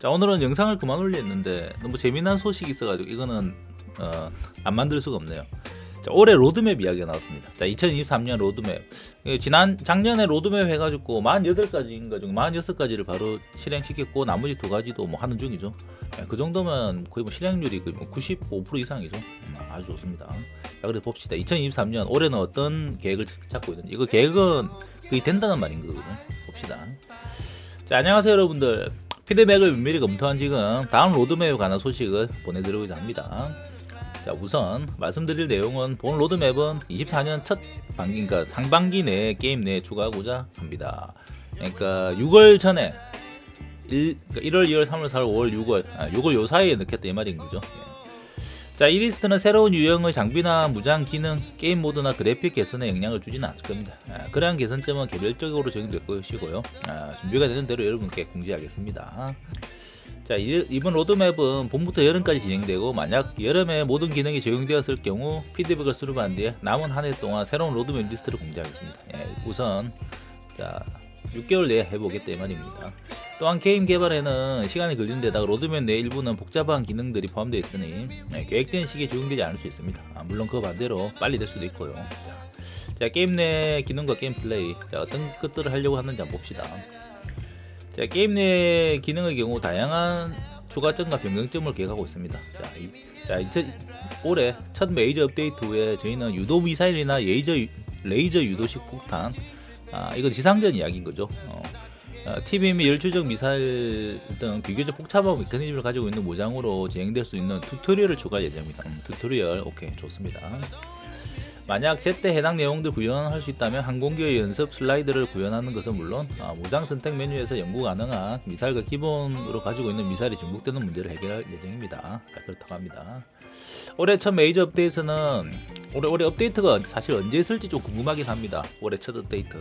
자 오늘은 영상을 그만 올렸는데 너무 재미난 소식이 있어가지고 이거는 어, 안 만들 수가 없네요. 자 올해 로드맵 이야기가 나왔습니다. 자 2023년 로드맵 예, 지난 작년에 로드맵 해가지고 48가지인가 중 46가지를 바로 실행시켰고 나머지 두 가지도 뭐 하는 중이죠. 예, 그 정도면 거의 뭐 실행률이 거의 뭐95% 이상이죠. 음, 아주 좋습니다. 자 그래 봅시다. 2023년 올해는 어떤 계획을 잡고 있는지 이거 계획은 거의 된다는 말인 거거든요. 봅시다. 자 안녕하세요 여러분들. 피드백을 면밀히 검토한 지금 다음 로드맵에 관한 소식을 보내드리고자 합니다. 자 우선 말씀드릴 내용은 본 로드맵은 24년 첫 반기, 그러니까 상반기 내에 게임 내에 추가하고자 합니다. 그러니까 6월 전에 1, 그러니까 1월, 2월, 3월, 4월, 5월, 6월, 아, 6월 요 사이에 넣겠다 이 말인 거죠. 예. 자, 이 리스트는 새로운 유형의 장비나 무장 기능, 게임 모드나 그래픽 개선에 영향을 주지는 않을 겁니다. 아, 그러한 개선점은 개별적으로 적용될 것이고요. 아, 준비가 되는 대로 여러분께 공지하겠습니다. 자, 이, 이번 로드맵은 봄부터 여름까지 진행되고 만약 여름에 모든 기능이 적용되었을 경우 피드백을 수립한 뒤에 남은 한 해 동안 새로운 로드맵 리스트를 공지하겠습니다. 예, 우선 자 6개월 내에 해보겠다 이 말입니다. 또한 게임 개발에는 시간이 걸리는 데다가 로드맵 내 일부는 복잡한 기능들이 포함되어 있으니 예, 계획된 시기에 적용되지 않을 수 있습니다. 아, 물론 그 반대로 빨리 될 수도 있고요. 자, 자, 게임 내 기능과 게임 플레이 자, 어떤 것들을 하려고 하는지 한번 봅시다. 자, 게임 내 기능의 경우 다양한 추가점과 변경점을 계획하고 있습니다. 자, 이, 자 이제 올해 첫 메이저 업데이트 후에 저희는 유도 미사일이나 레이저, 유- 레이저 유도식 폭탄, 아, 이건 지상전 이야기인 거죠. 어, 어, TV 및 열추적 미사일 등 비교적 복잡한 메커니즘을 가지고 있는 모장으로 진행될 수 있는 튜토리얼을 추가할 예정입니다. 음, 튜토리얼, 오케이, 좋습니다. 만약 제때 해당 내용들 구현할 수 있다면 항공기의 연습 슬라이드를 구현하는 것은 물론 아, 무장 선택 메뉴에서 연구 가능한 미사일과 기본으로 가지고 있는 미사일이 중복되는 문제를 해결할 예정입니다. 자 그렇다고 합니다. 올해 첫 메이저 업데이트는 올해 올해 업데이트가 사실 언제 있을지 좀 궁금하긴 합니다. 올해 첫 업데이트.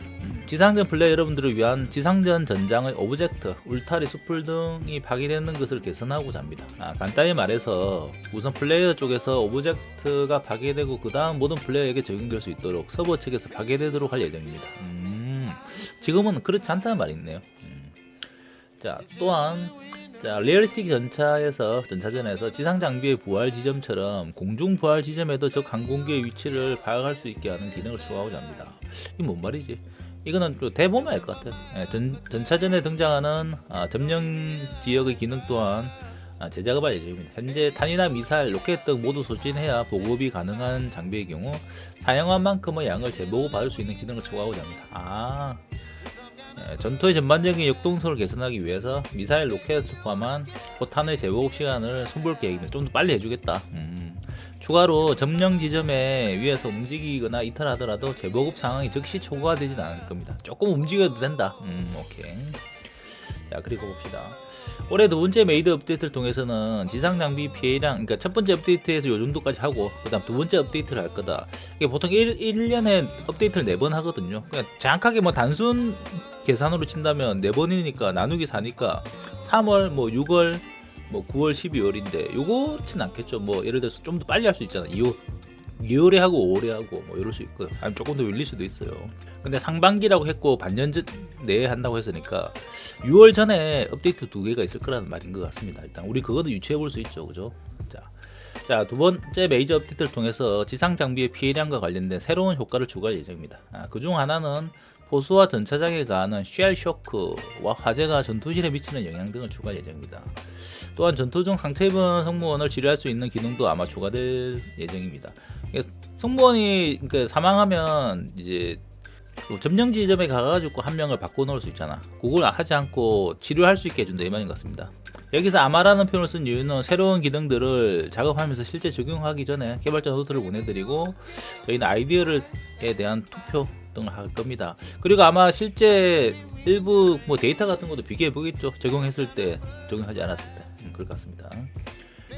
음, 지상전 플레이 여러분들을 위한 지상전 전장의 오브젝트, 울타리, 숲풀 등이 파괴되는 것을 개선하고자 합니다. 아, 간단히 말해서 우선 플레이어 쪽에서 오브젝트가 파괴되고 그 다음 모든 플레이어에게 적용될 수 있도록 서버 측에서 파괴되도록 할 예정입니다. 음, 지금은 그렇지 않다는 말이 있네요. 음. 자, 또한 자, 리얼리스틱 전차에서 전차전에서 지상 장비의 부활 지점처럼 공중 부활 지점에도 적 항공기의 위치를 파악할 수 있게 하는 기능을 추가하고자 합니다. 이게 뭔 말이지? 이거는 또 대보면 알 것 같아요. 예, 전, 전차전에 등장하는 아, 점령 지역의 기능 또한 아, 제작업할 예정입니다. 현재 탄이나 미사일, 로켓 등 모두 소진해야 보급이 가능한 장비의 경우 사용한 만큼의 양을 재보고 받을 수 있는 기능을 추가하고자 합니다. 아, 예, 전투의 전반적인 역동성을 개선하기 위해서 미사일 로켓을 포함한 포탄의 재보급 시간을 손볼 계획입니다. 좀더 빨리 해주겠다. 음. 추가로 점령 지점에 위에서 움직이거나 이탈하더라도 재보급 상황이 즉시 초과되지는 않을 겁니다. 조금 움직여도 된다. 음, 오케이. 자, 그리고 봅시다. 올해 두 번째 메이드 업데이트를 통해서는 지상 장비 피해량, 그러니까 첫 번째 업데이트에서 요 정도까지 하고, 그 다음 두 번째 업데이트를 할 거다. 이게 보통 1, 1년에 업데이트를 4번 하거든요. 그냥 정확하게 뭐 단순 계산으로 친다면 4번이니까 나누기 4니까 3월, 뭐 6월, 뭐 9월, 12월인데 요거진 않겠죠. 뭐 예를 들어서 좀 더 빨리 할 수 있잖아. 2월, 2월에 하고 5월에 하고 뭐 이럴 수 있고요. 아니면 조금 더 밀릴 수도 있어요. 근데 상반기라고 했고 반년 전 내에 한다고 했으니까 6월 전에 업데이트 두 개가 있을 거라는 말인 것 같습니다. 일단 우리 그거도 유추해 볼 수 있죠, 그죠? 자, 자 두 번째 메이저 업데이트를 통해서 지상 장비의 피해량과 관련된 새로운 효과를 추가할 예정입니다. 아, 그중 하나는 포수와 전차장에 가하는 쉘 쇼크와 화재가 전투실에 미치는 영향 등을 추가할 예정입니다. 또한 전투 중 상처 입은 승무원을 치료할 수 있는 기능도 아마 추가될 예정입니다. 승무원이 그러니까 사망하면 이제 그 점령 지점에 가가지고 한 명을 바꿔놓을 수 있잖아. 그걸 하지 않고 치료할 수 있게 해준다 이 말인 것 같습니다. 여기서 아마라는 표현을 쓴 이유는 새로운 기능들을 작업하면서 실제 적용하기 전에 개발자 노트를 보내드리고 저희는 아이디어를에 대한 투표 등을 할 겁니다. 그리고 아마 실제 일부 뭐 데이터 같은 것도 비교해 보겠죠. 적용했을 때, 적용하지 않았을 때. 음, 그럴 것 같습니다.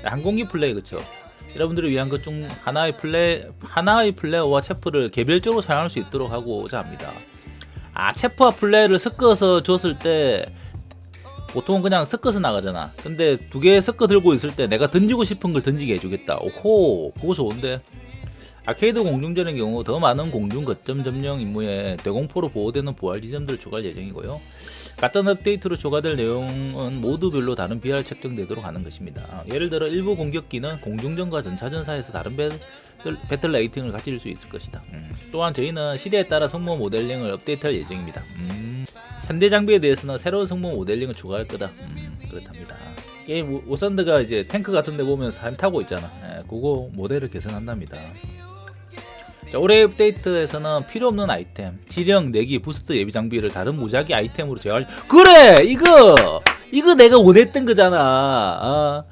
자, 항공기 플레이 그쵸? 여러분들을 위한 것 중 하나의 플레이 하나의 플레이어와 체프를 개별적으로 사용할 수 있도록 하고자 합니다. 아 체프와 플레이를 섞어서 줬을 때 보통 그냥 섞어서 나가잖아. 근데 두 개 섞어 들고 있을 때 내가 던지고 싶은 걸 던지게 해주겠다. 오호, 그거 좋은데. 아케이드 공중전의 경우 더 많은 공중 거점 점령 임무에 대공포로 보호되는 보안 지점들을 추가할 예정이고요. 같은 업데이트로 추가될 내용은 모두별로 다른 BR 책정되도록 하는 것입니다. 예를 들어 일부 공격기는 공중전과 전차전사에서 다른 배틀, 배틀 레이팅을 가질 수 있을 것이다. 음. 또한 저희는 시대에 따라 성모 모델링을 업데이트할 예정입니다. 음. 현대 장비에 대해서는 새로운 성모 모델링을 추가할 거다. 음, 그렇답니다. 게임 오- 오선드가 이제 탱크 같은 데 보면 사람 타고 있잖아. 예, 그거 모델을 개선한답니다. 자, 올해 업데이트에서는 필요 없는 아이템, 지령, 내기, 부스트 예비 장비를 다른 무작위 아이템으로 제어할. 그래, 이거, 이거 내가 원했던 거잖아. 아,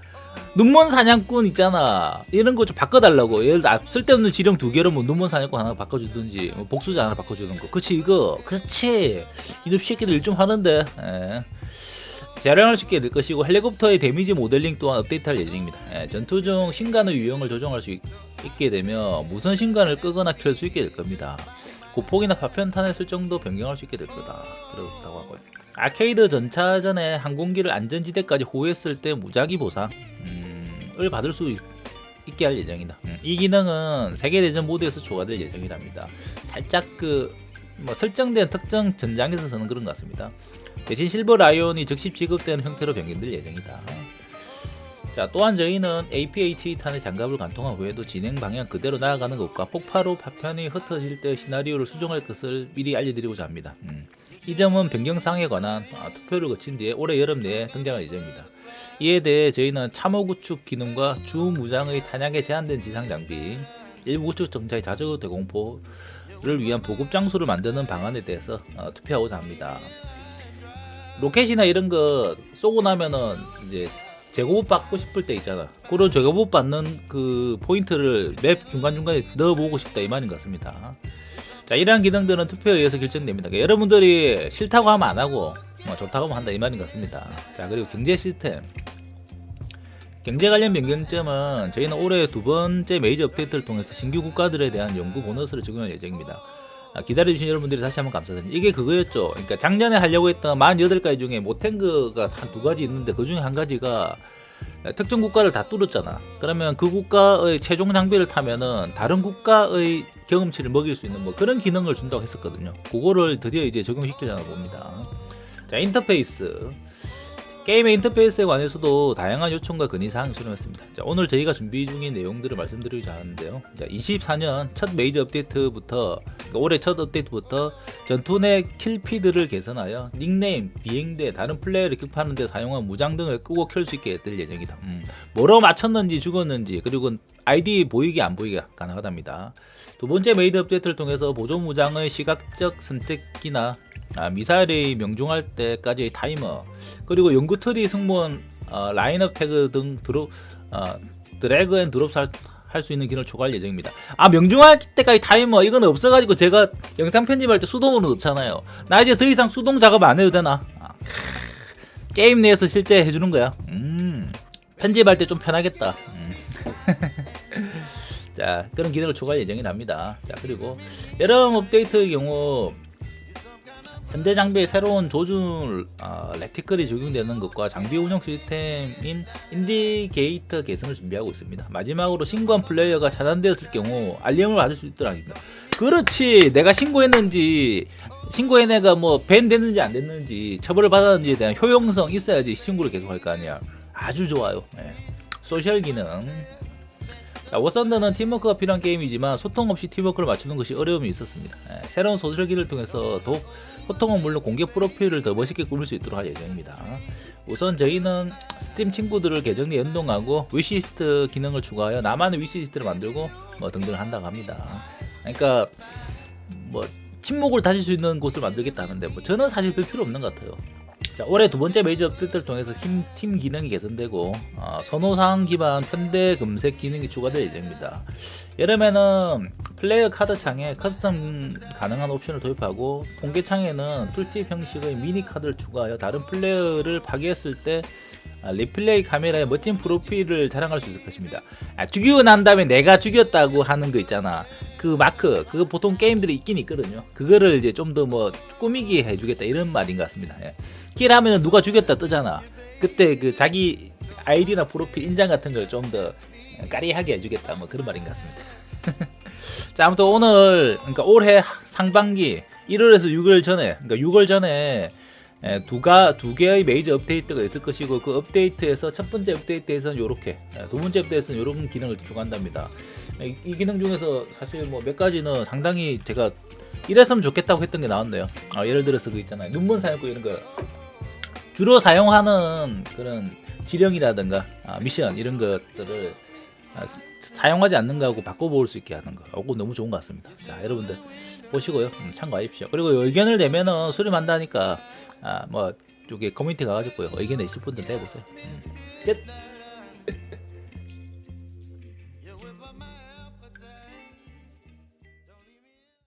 눈먼 사냥꾼 있잖아. 이런 거 좀 바꿔달라고. 예를 들어 아, 쓸데없는 지령 두 개로 뭐 눈먼 사냥꾼 하나 바꿔주든지, 뭐 복수자 하나 바꿔주는 거. 그치 이거, 그렇지. 이놈 새끼들 일 좀 하는데. 예. 재량을 쉽게 늘 것이고 헬리콥터의 데미지 모델링 또한 업데이트할 예정입니다. 예, 전투 중 신간의 유형을 조정할 수 있, 게 되면 무선 신간을 끄거나 켤 수 있게 될 겁니다. 고폭이나 파편탄의 설정도 변경할 수 있게 될 거다. 그렇다고 하고요. 아케이드 전차전에 항공기를 안전지대까지 호위했을 때 무작위 보상을 받을 수 있, 있게 할 예정이다. 음, 이 기능은 세계대전 모드에서 추가될 예정이랍니다. 살짝 그 뭐 설정된 특정 전장에서 쓰는 그런 것 같습니다. 대신 실버 라이온이 즉시 지급되는 형태로 변경될 예정이다. 자 또한 저희는 APH 탄의 장갑을 관통한 후에도 진행 방향 그대로 나아가는 것과 폭파로 파편이 흩어질 때 시나리오를 수정할 것을 미리 알려드리고자 합니다. 음. 이 점은 변경사항에 관한 아, 투표를 거친 뒤에 올해 여름 내에 등장할 예정입니다. 이에 대해 저희는 참호 구축 기능과 주 무장의 탄약에 제한된 지상 장비, 일부 구축 정차의 자주 대공포 를 위한 보급 장소를 만드는 방안에 대해서 어, 투표하고자 합니다. 로켓이나 이런 거 쏘고 나면은 이제 재고급 받고 싶을 때 있잖아. 그런 재고급 받는 그 포인트를 맵 중간중간에 넣어보고 싶다 이 말인 것 같습니다. 자, 이러한 기능들은 투표에 의해서 결정됩니다. 그러니까 여러분들이 싫다고 하면 안 하고 뭐 좋다고 하면 한다 이 말인 것 같습니다. 자, 그리고 경제 시스템. 경제 관련 변경점은 저희는 올해 두 번째 메이저 업데이트를 통해서 신규 국가들에 대한 연구 보너스를 적용할 예정입니다. 아, 기다려주신 여러분들이 다시 한번 감사드립니다. 이게 그거였죠. 그러니까 작년에 하려고 했던 48가지 중에 모탱크가 한 두 가지 있는데 그 중에 한 가지가 특정 국가를 다 뚫었잖아. 그러면 그 국가의 최종 장비를 타면은 다른 국가의 경험치를 먹일 수 있는 뭐 그런 기능을 준다고 했었거든요. 그거를 드디어 이제 적용시키려나 봅니다. 자, 인터페이스. 게임의 인터페이스에 관해서도 다양한 요청과 건의사항이 수렴했습니다. 자, 오늘 저희가 준비 중인 내용들을 말씀드리고자 하는데요. 자, 24년 첫 메이저 업데이트부터, 그러니까 올해 첫 업데이트부터 전투 내 킬피드를 개선하여 닉네임, 비행대, 다른 플레이어를 격파하는 데 사용한 무장 등을 끄고 켤 수 있게 될 예정이다. 음, 뭐로 맞췄는지 죽었는지, 그리고 아이디 보이기 안 보이기 가능하답니다. 두 번째 메이드 업데이트를 통해서 보조 무장의 시각적 선택기나 아, 미사일이 명중할 때까지의 타이머 그리고 연구트리 승무원 어, 라인업 태그 등 드롭 어, 드래그 앤 드롭 할 수 있는 기능을 추가할 예정입니다. 아 명중할 때까지 타이머 이건 없어가지고 제가 영상 편집할 때 수동으로 넣잖아요. 나 이제 더 이상 수동 작업 안 해도 되나? 아, 크, 게임 내에서 실제 해주는 거야. 음, 편집할 때 좀 편하겠다. 음. 자 그런 기능을 추가할 예정이랍니다. 자 그리고 여름 업데이트의 경우 현대 장비의 새로운 조준 어, 레티클이 적용되는 것과 장비 운영 시스템인 인디게이터 개선을 준비하고 있습니다. 마지막으로 신고한 플레이어가 차단되었을 경우 알림을 받을 수 있더랍니다. 그렇지, 내가 신고했는지 신고한 애가 뭐 밴 됐는지 안 됐는지 처벌을 받았는지에 대한 효용성 있어야지 신고를 계속할 거 아니야. 아주 좋아요. 예. 소셜 기능. 자, 워선더는 팀워크가 필요한 게임이지만 소통 없이 팀워크를 맞추는 것이 어려움이 있었습니다. 예, 새로운 소셜 기를 통해서 더욱 소통은 물론 공개 프로필을 더 멋있게 꾸밀 수 있도록 할 예정입니다. 우선 저희는 스팀 친구들을 계정에 연동하고 위시리스트 기능을 추가하여 나만의 위시리스트를 만들고 뭐 등등 한다고 합니다. 그러니까 뭐 침묵을 다질 수 있는 곳을 만들겠다는데 뭐 저는 사실 별 필요 없는 것 같아요. 자, 올해 두 번째 메이저 업데이트를 통해서 팀, 팀 기능이 개선되고 어, 선호사항 기반 편대 검색 기능이 추가될 예정입니다. 여름에는 플레이어 카드 창에 커스텀 가능한 옵션을 도입하고 공개 창에는 툴팁 형식의 미니 카드를 추가하여 다른 플레이어를 파괴했을 때 아, 리플레이 카메라에 멋진 프로필을 자랑할 수 있을 것입니다. 아, 죽이고 난 다음에 내가 죽였다고 하는 거 있잖아. 그 마크, 그거 보통 게임들이 있긴 있거든요. 그거를 이제 좀 더 뭐 꾸미게 해주겠다 이런 말인 것 같습니다. 예. 킬하면 누가 죽였다 뜨잖아. 그때 그 자기 아이디나 프로필 인장 같은 걸 좀 더 까리하게 해주겠다 뭐 그런 말인 것 같습니다. 자 아무튼 오늘 그러니까 올해 상반기 1월에서 6월 전에 그러니까 6월 전에 예, 두가 두 개의 메이저 업데이트가 있을 것이고 그 업데이트에서 첫 번째 업데이트에서는 요렇게 예, 두 번째 업데이트에서는 요런 기능을 추가한답니다. 이, 이 기능 중에서 사실 뭐 몇 가지는 상당히 제가 이랬으면 좋겠다고 했던 게 나왔네요. 아, 예를 들어서 그 있잖아요. 눈먼 사용법 이런 거 주로 사용하는 그런 지령이라든가 아, 미션 이런 것들을 아, 스- 사용하지 않는 거하고 바꿔볼 수 있게 하는 거. 이거 너무 좋은 것 같습니다. 자, 여러분들 보시고요. 음, 참고하십시오. 그리고 의견을 내면은 수렴한다니까 아, 뭐 저기 커뮤니티 가가지고요. 의견 내실 분들 내보세요. 음. 끝.